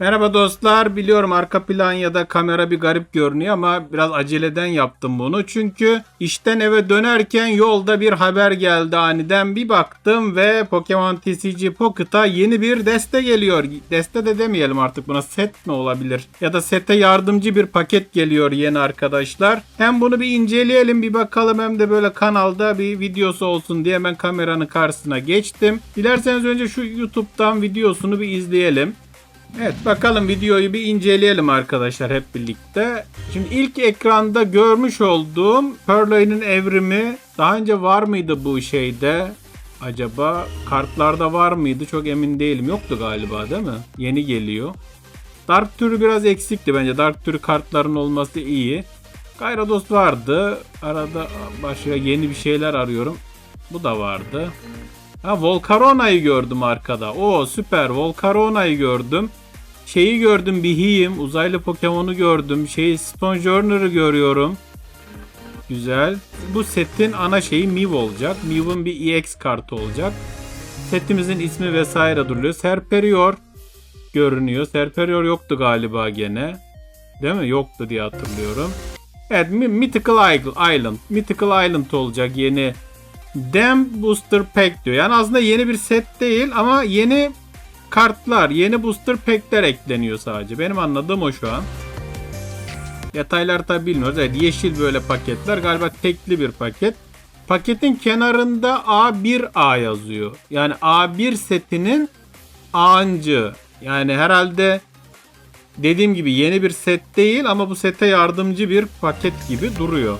Merhaba dostlar. Biliyorum arka plan ya da kamera bir garip görünüyor ama biraz aceleden yaptım bunu. Çünkü işten eve dönerken yolda bir haber geldi aniden. Bir baktım ve Pokemon TCG Pocket'a yeni bir deste geliyor. Deste de demeyelim artık buna set mi olabilir? Ya da sete yardımcı bir paket geliyor yeni arkadaşlar. Hem bunu bir inceleyelim bir bakalım hem de böyle kanalda bir videosu olsun diye ben kameranın karşısına geçtim. Dilerseniz önce şu YouTube'dan videosunu bir izleyelim. Evet bakalım videoyu bir inceleyelim arkadaşlar hep birlikte. Şimdi ilk ekranda görmüş olduğum Purloin'in evrimi daha önce var mıydı bu şeyde? Acaba kartlarda var mıydı? Çok emin değilim. Yoktu galiba değil mi? Yeni geliyor. Dark türü biraz eksikti bence. Dark türü kartların olması iyi. Gyarados vardı. Arada başka yeni bir şeyler arıyorum. Bu da vardı. Ha Volcarona'yı gördüm arkada. Oo süper Volcarona'yı gördüm. Şeyi gördüm Bihiyim. Uzaylı Pokemon'u gördüm. Şeyi Stonjourner'ı görüyorum. Güzel. Bu setin ana şeyi Mew olacak. Mew'un bir EX kartı olacak. Setimizin ismi vesaire duruyor. Serperior görünüyor. Serperior yoktu galiba gene. Değil mi? Yoktu diye hatırlıyorum. Evet Mythical Island. Mythical Island olacak yeni Dam Booster Pack diyor. Yani aslında yeni bir set değil ama yeni kartlar, yeni booster pack'ler ekleniyor sadece. Benim anladığım o şu an. Detaylar tabi bilmiyoruz. Evet yeşil böyle paketler. Galiba tekli bir paket. Paketin kenarında A1A yazıyor. Yani A1 setinin A'ncı. Yani herhalde dediğim gibi yeni bir set değil ama bu sete yardımcı bir paket gibi duruyor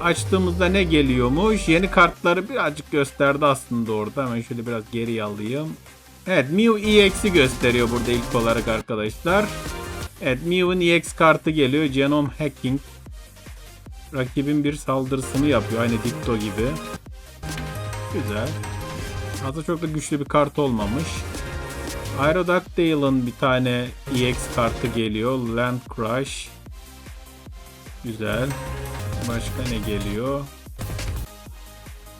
açtığımızda ne geliyormuş? Yeni kartları birazcık gösterdi aslında orada. Hemen şöyle biraz geri alayım. Evet Mew EX'i gösteriyor burada ilk olarak arkadaşlar. Evet Mew'un EX kartı geliyor. Genome Hacking. Rakibin bir saldırısını yapıyor. Aynı Dicto gibi. Güzel. Aslında çok da güçlü bir kart olmamış. Aerodactyl'ın bir tane EX kartı geliyor. Land Crush. Güzel. Başka ne geliyor?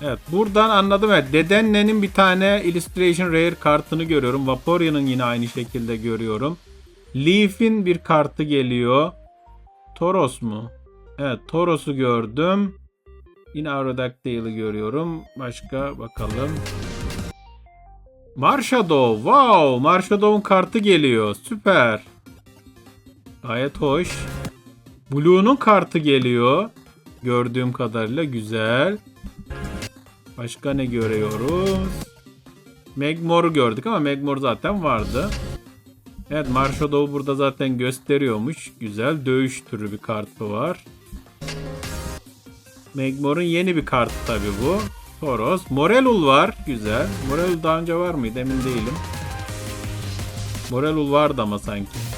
Evet buradan anladım evet. Dedenne'nin bir tane Illustration Rare kartını görüyorum. Vaporeon'un yine aynı şekilde görüyorum. Leaf'in bir kartı geliyor. Toros mu? Evet Toros'u gördüm. Yine Aerodactyl'ı görüyorum. Başka bakalım. Marshadow. Wow. Marshadow'un kartı geliyor. Süper. Gayet hoş. Blue'nun kartı geliyor. Gördüğüm kadarıyla güzel. Başka ne görüyoruz? Megmor'u gördük ama Megmor zaten vardı. Evet Marshallow'u burada zaten gösteriyormuş. Güzel dövüş türü bir kartı var. Megmor'un yeni bir kartı tabi bu. Toros. Morelul var. Güzel. Morelul daha önce var mıydı emin değilim. Morelul vardı ama sanki.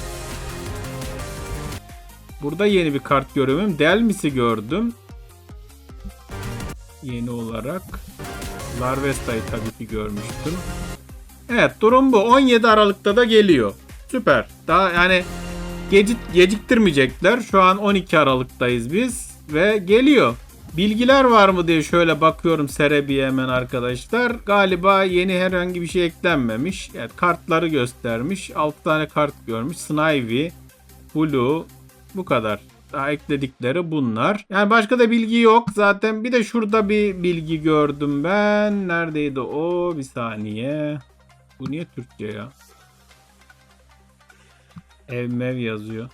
Burada yeni bir kart görüyorum. Delmis'i gördüm. Yeni olarak. Larvesta'yı tabii ki görmüştüm. Evet durum bu. 17 Aralık'ta da geliyor. Süper. Daha yani gecik, geciktirmeyecekler. Şu an 12 Aralık'tayız biz. Ve geliyor. Bilgiler var mı diye şöyle bakıyorum Serebi'ye hemen arkadaşlar. Galiba yeni herhangi bir şey eklenmemiş. Evet kartları göstermiş. 6 tane kart görmüş. Snivy, Blue, bu kadar. Daha ekledikleri bunlar. Yani başka da bilgi yok. Zaten bir de şurada bir bilgi gördüm ben. Neredeydi o? Bir saniye. Bu niye Türkçe ya? Ev mev yazıyor.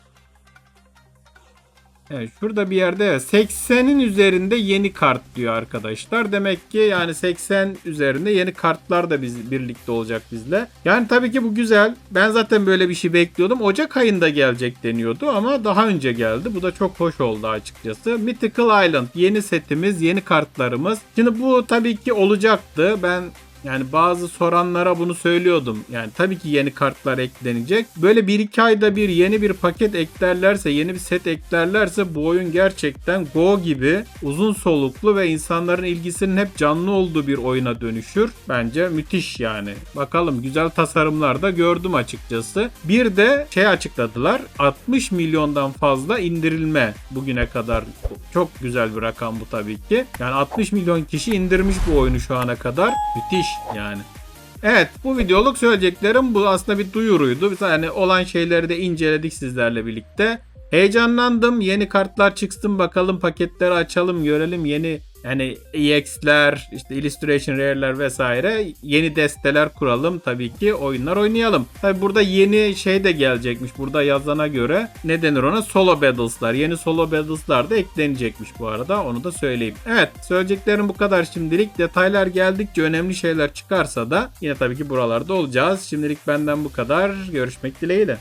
Evet şurada bir yerde 80'in üzerinde yeni kart diyor arkadaşlar. Demek ki yani 80 üzerinde yeni kartlar da biz birlikte olacak bizle. Yani tabii ki bu güzel. Ben zaten böyle bir şey bekliyordum. Ocak ayında gelecek deniyordu ama daha önce geldi. Bu da çok hoş oldu açıkçası. Mythical Island yeni setimiz, yeni kartlarımız. Şimdi bu tabii ki olacaktı. Ben yani bazı soranlara bunu söylüyordum. Yani tabii ki yeni kartlar eklenecek. Böyle 1-2 ayda bir yeni bir paket eklerlerse, yeni bir set eklerlerse bu oyun gerçekten Go gibi uzun soluklu ve insanların ilgisinin hep canlı olduğu bir oyuna dönüşür. Bence müthiş yani. Bakalım güzel tasarımlar da gördüm açıkçası. Bir de şey açıkladılar. 60 milyondan fazla indirilme bugüne kadar. Çok güzel bir rakam bu tabii ki. Yani 60 milyon kişi indirmiş bu oyunu şu ana kadar. Müthiş yani. Evet bu videoluk söyleyeceklerim bu aslında bir duyuruydu. Biz hani olan şeyleri de inceledik sizlerle birlikte. Heyecanlandım. Yeni kartlar çıksın bakalım paketleri açalım görelim yeni yani EX'ler, işte Illustration Rare'ler vesaire yeni desteler kuralım tabii ki oyunlar oynayalım. Tabii burada yeni şey de gelecekmiş burada yazana göre ne denir ona solo battles'lar. Yeni solo battles'lar da eklenecekmiş bu arada onu da söyleyeyim. Evet söyleyeceklerim bu kadar şimdilik. Detaylar geldikçe önemli şeyler çıkarsa da yine tabii ki buralarda olacağız. Şimdilik benden bu kadar. Görüşmek dileğiyle.